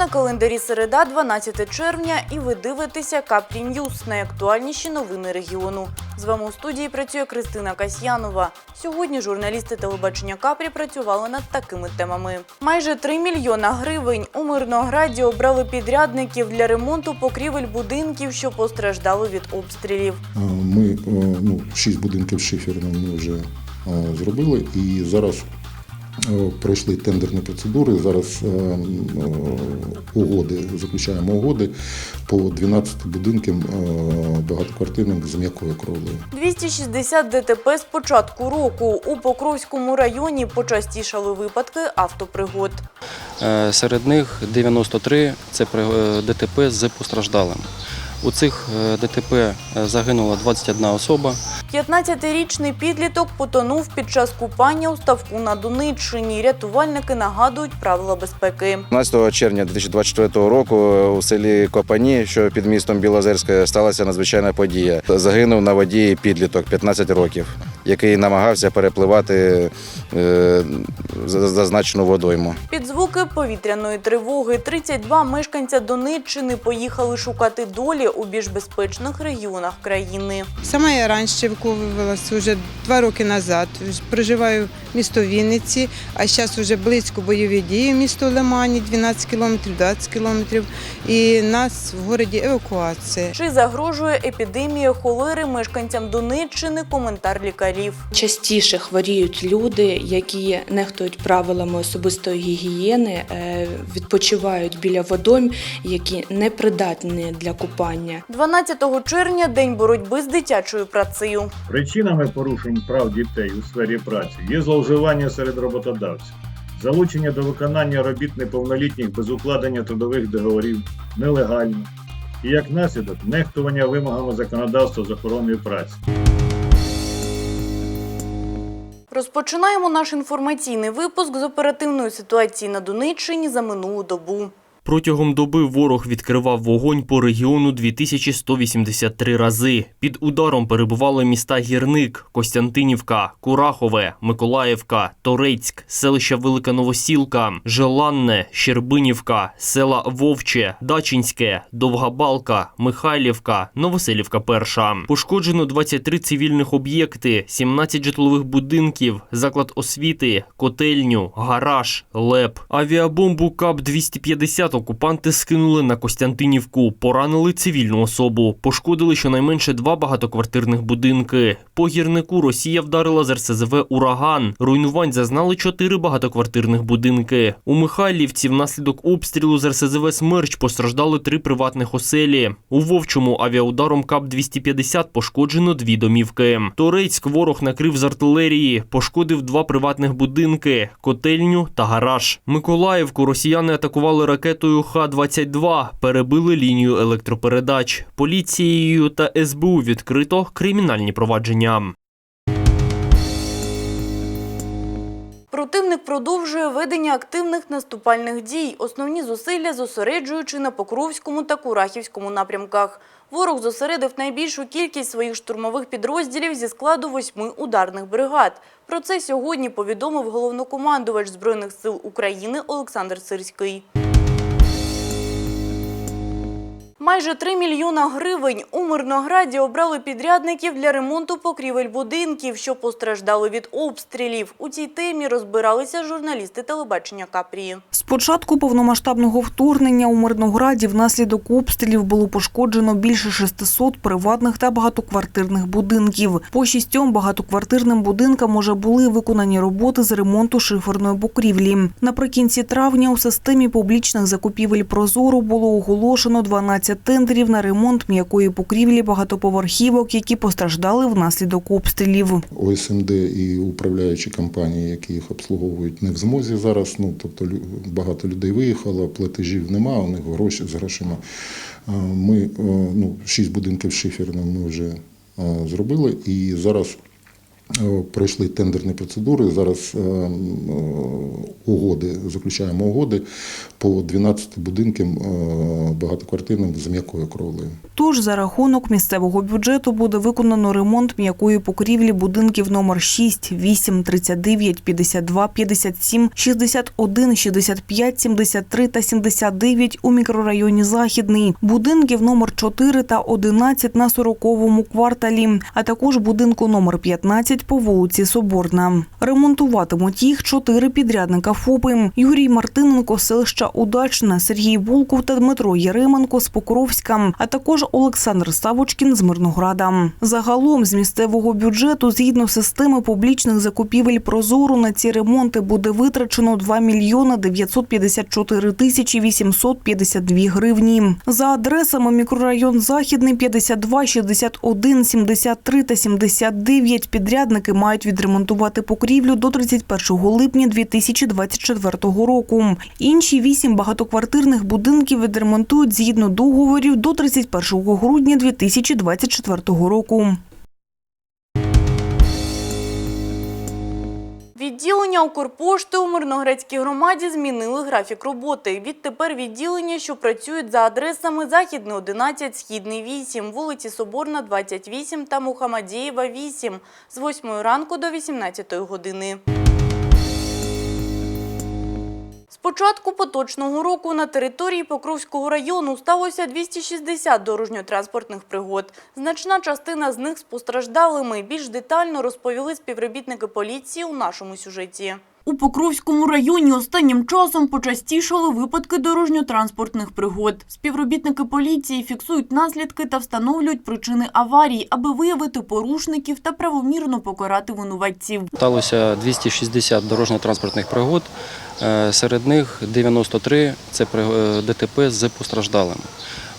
На календарі середа, 12 червня, і ви дивитеся Капрі Ньюс – найактуальніші новини регіону. З вами у студії працює Кристина Касьянова. Сьогодні журналісти телебачення Капрі працювали над такими темами. Майже 3 мільйона гривень у Мирнограді обрали підрядників для ремонту покрівель будинків, що постраждали від обстрілів. Ми е, ну, шість будинків шиферних ми вже зробили і зараз пройшли тендерні процедури. Зараз е, е, угоди, заключаємо угоди по 12 будинкам е, багатоквартирним з м'якою кровлею. 260 ДТП з початку року. У Покровському районі почастішали випадки автопригод. Е, Серед них 93 – це при- е, ДТП з постраждалим. У цих е, ДТП е, загинула 21 особа. 15-річний підліток потонув під час купання у ставку на Донеччині. Рятувальники нагадують правила безпеки. 12 червня 2024 року у селі Копані, що під містом Білозерське, сталася надзвичайна подія. Загинув на воді підліток 15 років, який намагався перепливати е, зазначену водойму. Під звуки повітряної тривоги 32 мешканця Донеччини поїхали шукати долі у більш безпечних регіонах країни. Сама я раніше евакуювалася вже два роки назад. Проживаю в місто Вінниці, а зараз вже близько бойові дії місто Лимані, 12 кілометрів, 20 кілометрів. І нас в городі евакуація. Чи загрожує епідемія холери мешканцям Донеччини? Коментар лікарів. Частіше хворіють люди, які нехтують правилами особистої гігієни, е, відпочивають біля водойм, які не придатні для купання. 12 червня день боротьби з дитячою працею. Причинами порушень прав дітей у сфері праці є зловживання серед роботодавців, залучення до виконання робіт неповнолітніх без укладення трудових договорів нелегально і як наслідок нехтування вимогами законодавства з охорони праці. Розпочинаємо наш інформаційний випуск з оперативної ситуації на Донеччині за минулу добу. Протягом доби ворог відкривав вогонь по регіону 2183 рази. Під ударом перебували міста Гірник, Костянтинівка, Курахове, Миколаївка, Торецьк, селища Велика Новосілка, Желанне, Щербинівка, села Вовче, Дачинське, Довга Балка, Михайлівка, Новоселівка Перша. Пошкоджено 23 цивільних об'єкти, 17 житлових будинків, заклад освіти, котельню, гараж, леп. Авіабомбу КАП-250 окупанти скинули на Костянтинівку, поранили цивільну особу, пошкодили щонайменше два багатоквартирних будинки. По гірнику Росія вдарила з РСЗВ «Ураган». Руйнувань зазнали чотири багатоквартирних будинки. У Михайлівці внаслідок обстрілу з РСЗВ «Смерч» постраждали три приватних оселі. У Вовчому авіаударом КАП-250 пошкоджено дві домівки. Торецьк ворог накрив з артилерії, пошкодив два приватних будинки, котельню та гараж. Миколаївку росіяни атакували ракетою Х-22, перебили лінію електропередач. Поліцією та СБУ відкрито кримінальні провадження. Противник продовжує ведення активних наступальних дій, основні зусилля зосереджуючи на Покровському та Курахівському напрямках. Ворог зосередив найбільшу кількість своїх штурмових підрозділів зі складу восьми ударних бригад. Про це сьогодні повідомив головнокомандувач Збройних сил України Олександр Сирський. Майже 3 мільйона гривень у Мирнограді обрали підрядників для ремонту покрівель будинків, що постраждали від обстрілів. У цій темі розбиралися журналісти телебачення Капрії. Початку повномасштабного вторгнення у Мирнограді внаслідок обстрілів було пошкоджено більше 600 приватних та багатоквартирних будинків. По шістьом багатоквартирним будинкам уже були виконані роботи з ремонту шиферної покрівлі. Наприкінці травня у системі публічних закупівель «Прозоро» було оголошено 12 тендерів на ремонт м'якої покрівлі багатоповерхівок, які постраждали внаслідок обстрілів. ОСМД і управляючі компанії, які їх обслуговують, не в змозі зараз. Ну тобто багато людей виїхало, платежів немає, у них гроші з грошима. Ми ну, шість будинків шиферних ми вже зробили і зараз. Е, Пройшли тендерні процедури. Зараз е, е, угоди, заключаємо угоди по 12 будинкам е, багатоквартирним з м'якою кровлею. Тож за рахунок місцевого бюджету буде виконано ремонт м'якої покрівлі будинків номер 6, 8, 39, 52, 57, 61, 65, 73 та 79 у мікрорайоні Західний, будинків номер 4 та 11 на 40-му кварталі, а також будинку номер 15 по вулиці Соборна. Ремонтуватимуть їх чотири підрядника ФОПи. Юрій Мартиненко селища Удачне, Сергій Волков та Дмитро Єременко з Покровська, а також Олександр Савочкін з Мирнограда. Загалом з місцевого бюджету, згідно системи публічних закупівель Прозору, на ці ремонти буде витрачено 2 мільйони 954 тисячі 852 гривні. За адресами мікрорайон Західний 52, 61, 73 та 79 підрядники мають відремонтувати покрівлю до 31 липня 2024 року. Інші вісім багатоквартирних будинків відремонтують згідно договорів до 31 грудня 2024 року. Відділення Укрпошти у Мирноградській громаді змінили графік роботи. Відтепер відділення, що працюють за адресами Західний 11, Східний 8, вулиці Соборна 28 та Мухамадієва 8 з 8 ранку до 18 години. Початку поточного року на території Покровського району сталося 260 дорожньо-транспортних пригод. Значна частина з них з постраждалими. Більш детально розповіли співробітники поліції у нашому сюжеті. У Покровському районі останнім часом почастішали випадки дорожньо-транспортних пригод. Співробітники поліції фіксують наслідки та встановлюють причини аварій, аби виявити порушників та правомірно покарати винуватців. Сталося 260 дорожньо-транспортних пригод. Е, Серед них 93 – це е, ДТП з постраждалими.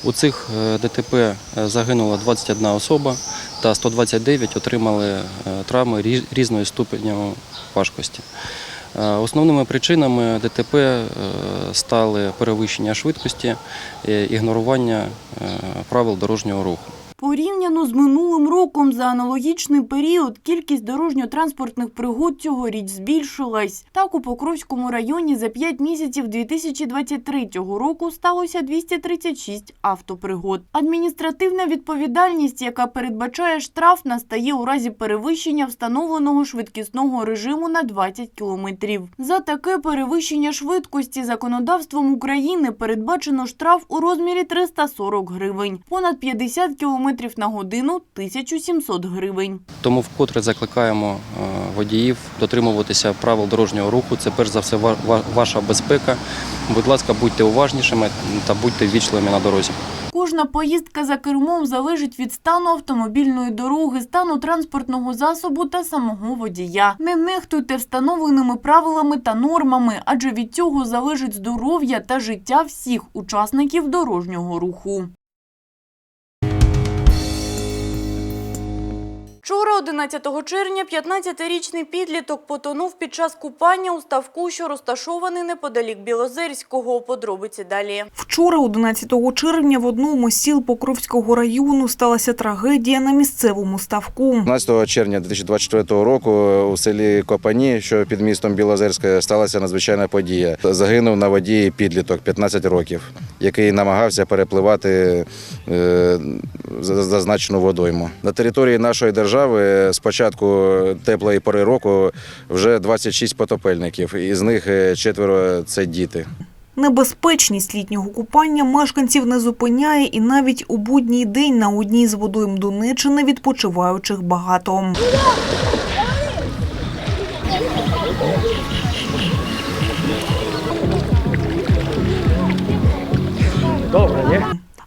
У цих е, ДТП загинула 21 особа та 129 отримали травми рі- різної ступеню важкості. Е, Основними причинами ДТП е, стали перевищення швидкості, е, ігнорування правил дорожнього руху. Порівняно з минулим роком за аналогічний період кількість дорожньо-транспортних пригод цьогоріч збільшилась. Так, у Покровському районі за 5 місяців 2023 року сталося 236 автопригод. Адміністративна відповідальність, яка передбачає штраф, настає у разі перевищення встановленого швидкісного режиму на 20 кілометрів. За таке перевищення швидкості законодавством України передбачено штраф у розмірі 340 гривень. Понад 50 км на годину – 1700 гривень. Тому вкотре закликаємо е, водіїв дотримуватися правил дорожнього руху. Це перш за все ва- ва- ваша безпека. Будь ласка, будьте уважнішими та будьте ввічливими на дорозі. Кожна поїздка за кермом залежить від стану автомобільної дороги, стану транспортного засобу та самого водія. Не нехтуйте встановленими правилами та нормами, адже від цього залежить здоров'я та життя всіх учасників дорожнього руху. Вчора, 11 червня, 15-річний підліток потонув під час купання у ставку, що розташований неподалік Білозерського. Подробиці далі. Вчора, 11 червня, в одному з сіл Покровського району сталася трагедія на місцевому ставку. 15 червня 2024 року у селі Копані, що під містом Білозерське, сталася надзвичайна подія. Загинув на воді підліток 15 років, який намагався перепливати е, зазначену водойму. На території нашої держави з початку теплої пори року вже 26 потопельників, із них е, четверо це діти. Небезпечність літнього купання мешканців не зупиняє і навіть у будній день на одній з водойм Донеччини відпочиваючих багато.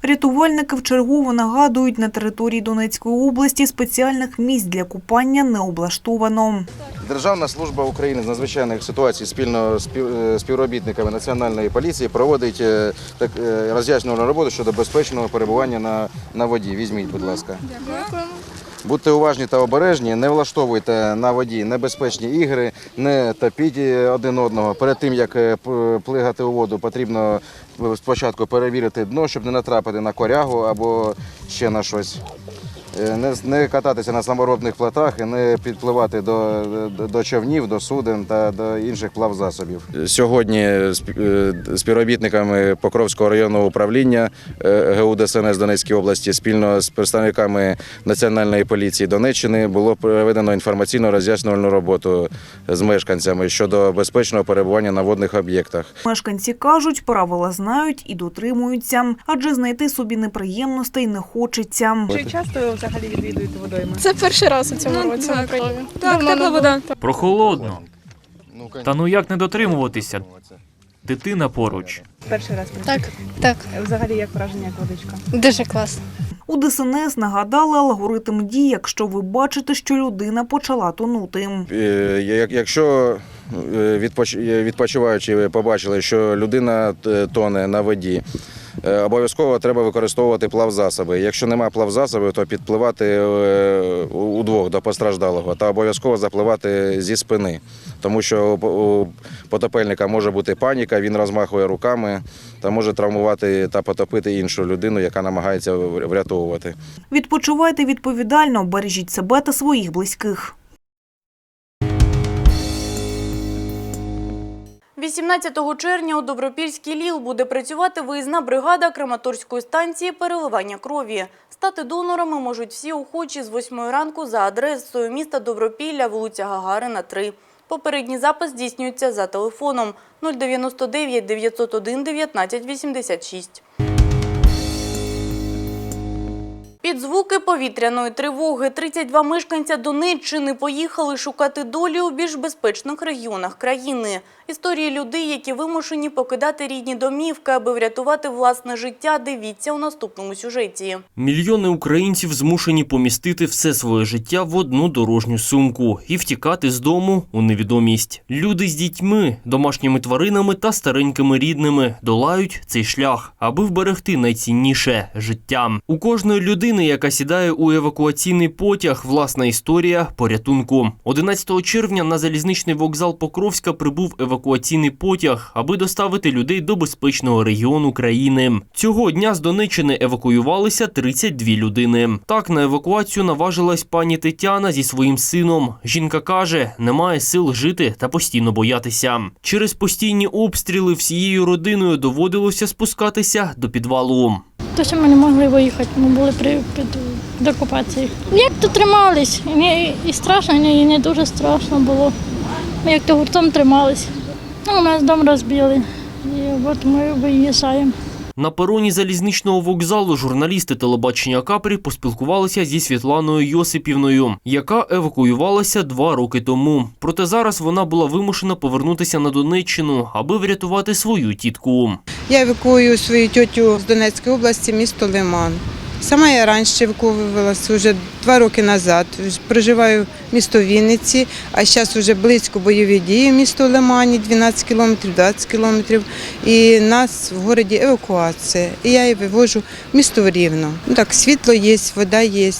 Рятувальники вчергово нагадують, на території Донецької області спеціальних місць для купання не облаштовано. Державна служба України з надзвичайних ситуацій спільно з е, співробітниками національної поліції проводить е, так е, роз'яснювальну роботу щодо безпечного перебування на, на воді. Візьміть, будь ласка. Будьте уважні та обережні, не влаштовуйте на воді небезпечні ігри, не топіть один одного. Перед тим як плигати у воду, потрібно спочатку перевірити дно, щоб не натрапити на корягу або ще на щось. Е, Не, не кататися на саморобних плотах і не підпливати до, до, човнів, до суден та до інших плавзасобів. Сьогодні з е, співробітниками Покровського районного управління е, ГУ ДСНС Донецької області спільно з представниками Національної поліції Донеччини було проведено інформаційно роз'яснювальну роботу з мешканцями щодо безпечного перебування на водних об'єктах. Мешканці кажуть, правила знають і дотримуються, адже знайти собі неприємностей не хочеться. Чи часто взагалі відвідуєте водойми? Це перший раз у цьому році в Україні. Так, тепла вода. Прохолодно. Та ну як не дотримуватися? Дитина поруч. Перший раз Так, так, Взагалі як враження, як водичка? дуже класно. У ДСНС нагадали алгоритм дій, якщо ви бачите, що людина почала тонути. Е, як- Якщо е, е, відпочиваючи побачили, що людина тоне на воді, обов'язково треба використовувати плавзасоби. Якщо немає плавзасобів, то підпливати е, удвох до постраждалого та обов'язково запливати зі спини, тому що у потопельника може бути паніка, він розмахує руками та може травмувати та потопити іншу людину, яка намагається врятовувати. Відпочивайте відповідально, бережіть себе та своїх близьких. 18 червня у Добропільській ЛІЛ буде працювати виїзна бригада Краматорської станції переливання крові. Стати донорами можуть всі охочі з 8 ранку за адресою міста Добропілля, вулиця Гагарина, 3. Попередній запис здійснюється за телефоном 099 901 19 86. Під звуки повітряної тривоги 32 мешканця Донеччини поїхали шукати долі у більш безпечних регіонах країни. Історії людей, які вимушені покидати рідні домівки, аби врятувати власне життя, дивіться у наступному сюжеті. Мільйони українців змушені помістити все своє життя в одну дорожню сумку і втікати з дому у невідомість. Люди з дітьми, домашніми тваринами та старенькими рідними долають цей шлях, аби вберегти найцінніше життя. У кожної людини, яка сідає у евакуаційний потяг, власна історія порятунку. 11 червня на залізничний вокзал Покровська прибув евакуаційний потяг, аби доставити людей до безпечного регіону країни. Цього дня з Донеччини евакуювалися 32 людини. Так на евакуацію наважилась пані Тетяна зі своїм сином. Жінка каже, немає сил жити та постійно боятися. Через постійні обстріли всією родиною доводилося спускатися до підвалу. То, що ми не могли виїхати, ми були при під до окупації. Як то тримались? Не, і страшно, і не дуже страшно було. Ми як то гуртом тримались. Ну, у нас дом розбили. І от ми виїжджаємо. На пероні залізничного вокзалу журналісти телебачення Капрі поспілкувалися зі Світланою Йосипівною, яка евакуювалася два роки тому. Проте зараз вона була вимушена повернутися на Донеччину, аби врятувати свою тітку. Я евакуюю свою тьотю з Донецької області, місто Лиман. Сама я раніше евакуювалася вже два роки назад. Проживаю місто Вінниці, а зараз вже близько бойові дії місто Лимані, 12 кілометрів, 20 кілометрів. І нас в місті евакуація. І я її вивожу місто Рівно. Ну так, світло є, вода є,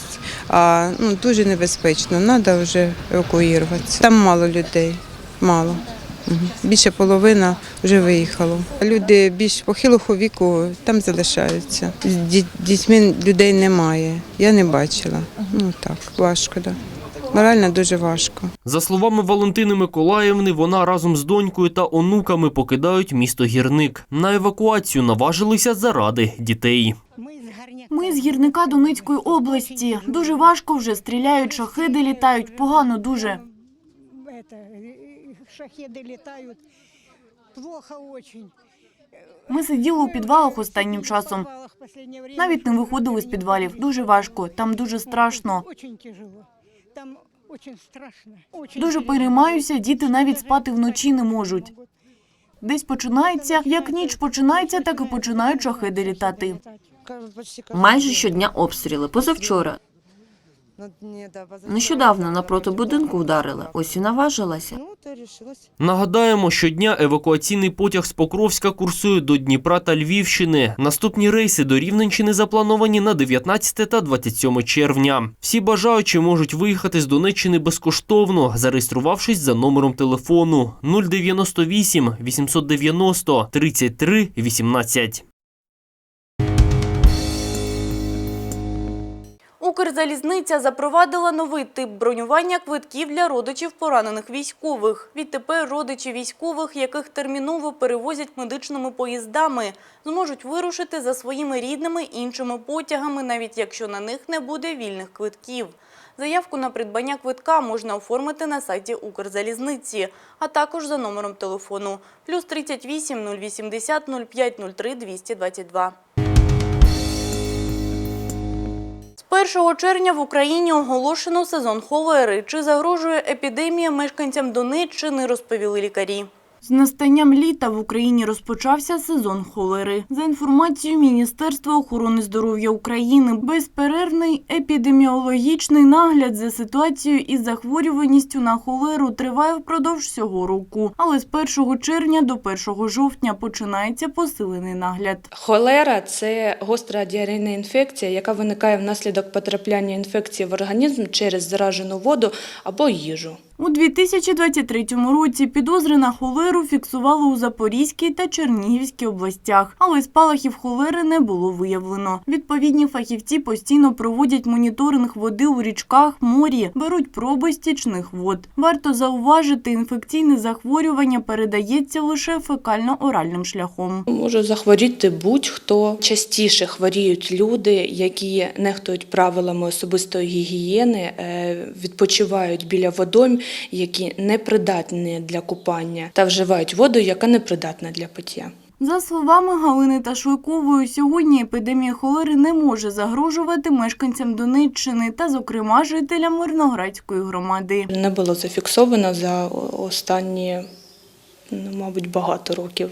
а ну, дуже небезпечно. Треба вже евакуюватися. Там мало людей, мало. Більше половина вже виїхало. Люди більш похилого віку там залишаються. З ді- дітьми людей немає. Я не бачила. Ну так, важко, так. Да. Морально дуже важко. За словами Валентини Миколаївни, вона разом з донькою та онуками покидають місто Гірник. На евакуацію наважилися заради дітей. Ми з гірника Донецької області. Дуже важко вже стріляють, шахеди літають. Погано дуже. Шахеды летают. Плохо очень. Ми сиділи у підвалах останнім часом. Навіть не виходили з підвалів. Дуже важко. Там дуже страшно. Там очень страшно. Дуже переймаюся. Діти навіть спати вночі не можуть. Десь починається, як ніч починається, так і починають шахеди літати. Майже щодня обстріли. Позавчора. Нещодавно напроти будинку вдарили. Ось і наважилася. Нагадаємо, щодня евакуаційний потяг з Покровська курсує до Дніпра та Львівщини. Наступні рейси до Рівненщини заплановані на 19 та 27 червня. Всі бажаючі можуть виїхати з Донеччини безкоштовно, зареєструвавшись за номером телефону 098 890 33 18. Укрзалізниця запровадила новий тип бронювання квитків для родичів поранених військових. Відтепер родичі військових, яких терміново перевозять медичними поїздами, зможуть вирушити за своїми рідними іншими потягами, навіть якщо на них не буде вільних квитків. Заявку на придбання квитка можна оформити на сайті Укрзалізниці, а також за номером телефону плюс 38 080 05 03 222. 1 червня в Україні оголошено сезон холери. Чи загрожує епідемія мешканцям Донеччини, розповіли лікарі. З настанням літа в Україні розпочався сезон холери. За інформацією Міністерства охорони здоров'я України, безперервний епідеміологічний нагляд за ситуацією із захворюваністю на холеру триває впродовж всього року. Але з 1 червня до 1 жовтня починається посилений нагляд. Холера це гостра діарейна інфекція, яка виникає внаслідок потрапляння інфекції в організм через заражену воду або їжу. У 2023 році підозри на холеру фіксували у Запорізькій та Чернігівській областях, але спалахів холери не було виявлено. Відповідні фахівці постійно проводять моніторинг води у річках, морі, беруть проби стічних вод. Варто зауважити, інфекційне захворювання передається лише фекально-оральним шляхом. Може захворіти будь-хто. Частіше хворіють люди, які нехтують правилами особистої гігієни, е, відпочивають біля водойм, які не придатні для купання, та вживають воду, яка не придатна для пиття. За словами Галини Ташликової, сьогодні епідемія холери не може загрожувати мешканцям Донеччини та, зокрема, жителям Мирноградської громади. Не було зафіксовано за останні, ну, мабуть, багато років.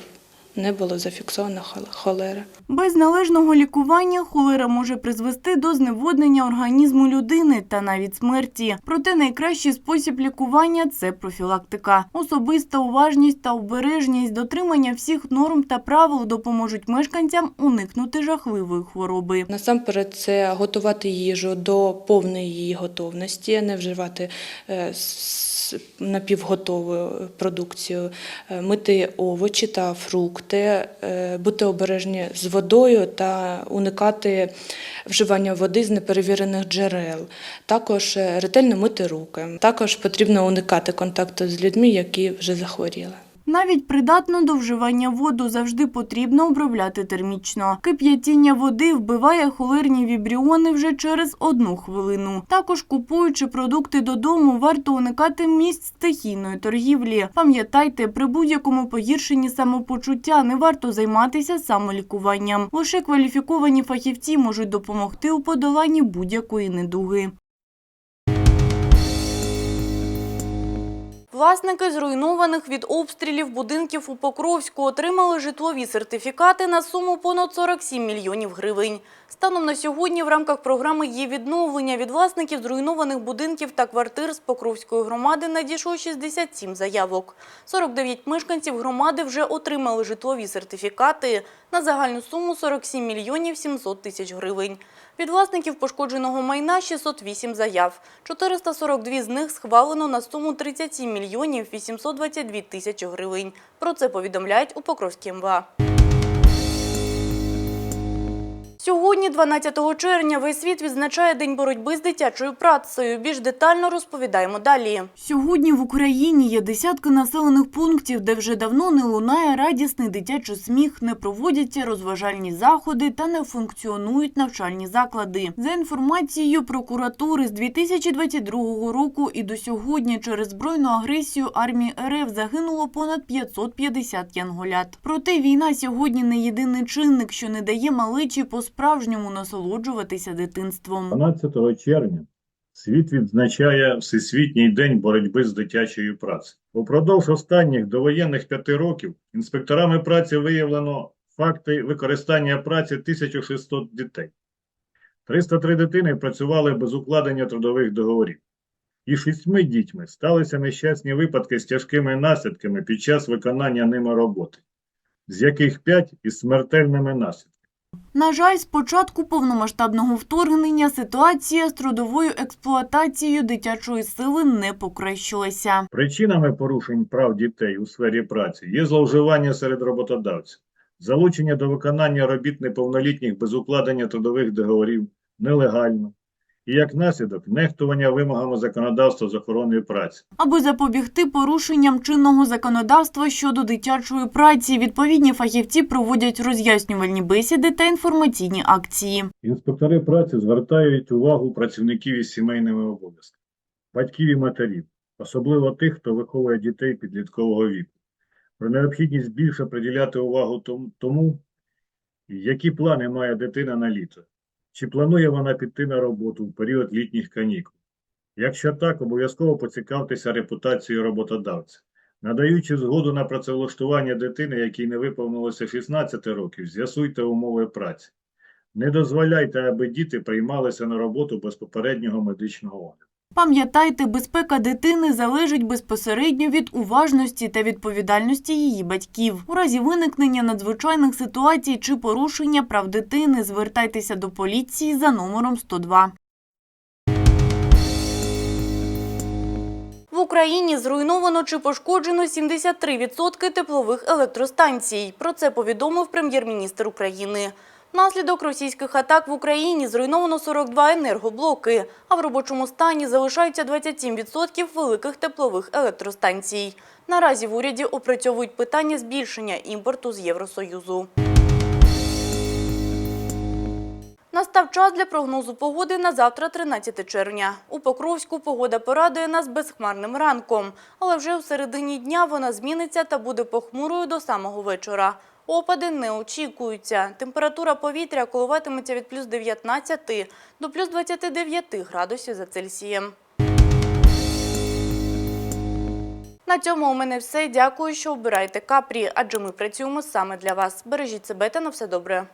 Не було зафіксовано хол- холера. Без належного лікування холера може призвести до зневоднення організму людини та навіть смерті. Проте найкращий спосіб лікування це профілактика. Особиста уважність та обережність, дотримання всіх норм та правил допоможуть мешканцям уникнути жахливої хвороби. Насамперед, це готувати їжу до повної її готовності, не вживати е, напівготову продукцію, е, мити овочі та фрукти, е, бути обережні з водою та уникати вживання води з неперевірених джерел. Також е, ретельно мити руки. Також потрібно уникати контакту з людьми, які вже захворіли. Навіть придатну до вживання воду завжди потрібно обробляти термічно. Кип'ятіння води вбиває холерні вібріони вже через одну хвилину. Також купуючи продукти додому, варто уникати місць стихійної торгівлі. Пам'ятайте, при будь-якому погіршенні самопочуття не варто займатися самолікуванням. Лише кваліфіковані фахівці можуть допомогти у подоланні будь-якої недуги. Власники зруйнованих від обстрілів будинків у Покровську отримали житлові сертифікати на суму понад 47 мільйонів гривень. Станом на сьогодні в рамках програми «Є відновлення» від власників зруйнованих будинків та квартир з Покровської громади надійшло 67 заявок. 49 мешканців громади вже отримали житлові сертифікати на загальну суму 47 мільйонів 700 тисяч гривень. Від власників пошкодженого майна 608 заяв. 442 з них схвалено на суму 37 мільйонів 822 тисячі гривень. Про це повідомляють у Покровській МВА. Сьогодні, 12 червня, весь світ відзначає День боротьби з дитячою працею. Більш детально розповідаємо далі. Сьогодні в Україні є десятки населених пунктів, де вже давно не лунає радісний дитячий сміх, не проводяться розважальні заходи та не функціонують навчальні заклади. За інформацією прокуратури, з 2022 року і до сьогодні через збройну агресію армії РФ загинуло понад 550 янголят. Проте війна сьогодні не єдиний чинник, що не дає малечі по-справжньому насолоджуватися дитинством. 12 червня світ відзначає Всесвітній день боротьби з дитячою працею. Упродовж останніх довоєнних п'яти років інспекторами праці виявлено факти використання праці 1600 дітей. 303 дитини працювали без укладення трудових договорів. І шістьми дітьми сталися нещасні випадки з тяжкими наслідками під час виконання ними роботи, з яких п'ять із смертельними наслідками. На жаль, з початку повномасштабного вторгнення ситуація з трудовою експлуатацією дитячої сили не покращилася. Причинами порушень прав дітей у сфері праці є зловживання серед роботодавців, залучення до виконання робіт неповнолітніх без укладення трудових договорів нелегально і як наслідок нехтування вимогами законодавства з охорони праці. Аби запобігти порушенням чинного законодавства щодо дитячої праці, відповідні фахівці проводять роз'яснювальні бесіди та інформаційні акції. Інспектори праці звертають увагу працівників із сімейними обов'язками, батьків і матерів, особливо тих, хто виховує дітей підліткового віку, про необхідність більше приділяти увагу тому, які плани має дитина на літо, чи планує вона піти на роботу в період літніх канікул. Якщо так, обов'язково поцікавтеся репутацією роботодавця. Надаючи згоду на працевлаштування дитини, якій не виповнилося 16 років, з'ясуйте умови праці. Не дозволяйте, аби діти приймалися на роботу без попереднього медичного огляду. Пам'ятайте, безпека дитини залежить безпосередньо від уважності та відповідальності її батьків. У разі виникнення надзвичайних ситуацій чи порушення прав дитини звертайтеся до поліції за номером 102. В Україні зруйновано чи пошкоджено 73% теплових електростанцій. Про це повідомив прем'єр-міністр України. Внаслідок російських атак в Україні зруйновано 42 енергоблоки, а в робочому стані залишаються 27% великих теплових електростанцій. Наразі в уряді опрацьовують питання збільшення імпорту з Євросоюзу. Настав час для прогнозу погоди на завтра, 13 червня. У Покровську погода порадує нас безхмарним ранком, але вже у середині дня вона зміниться та буде похмурою до самого вечора. Опади не очікуються. Температура повітря коливатиметься від плюс 19 до плюс 29 градусів за Цельсієм. На цьому у мене все. Дякую, що обираєте капрі, адже ми працюємо саме для вас. Бережіть себе та на все добре.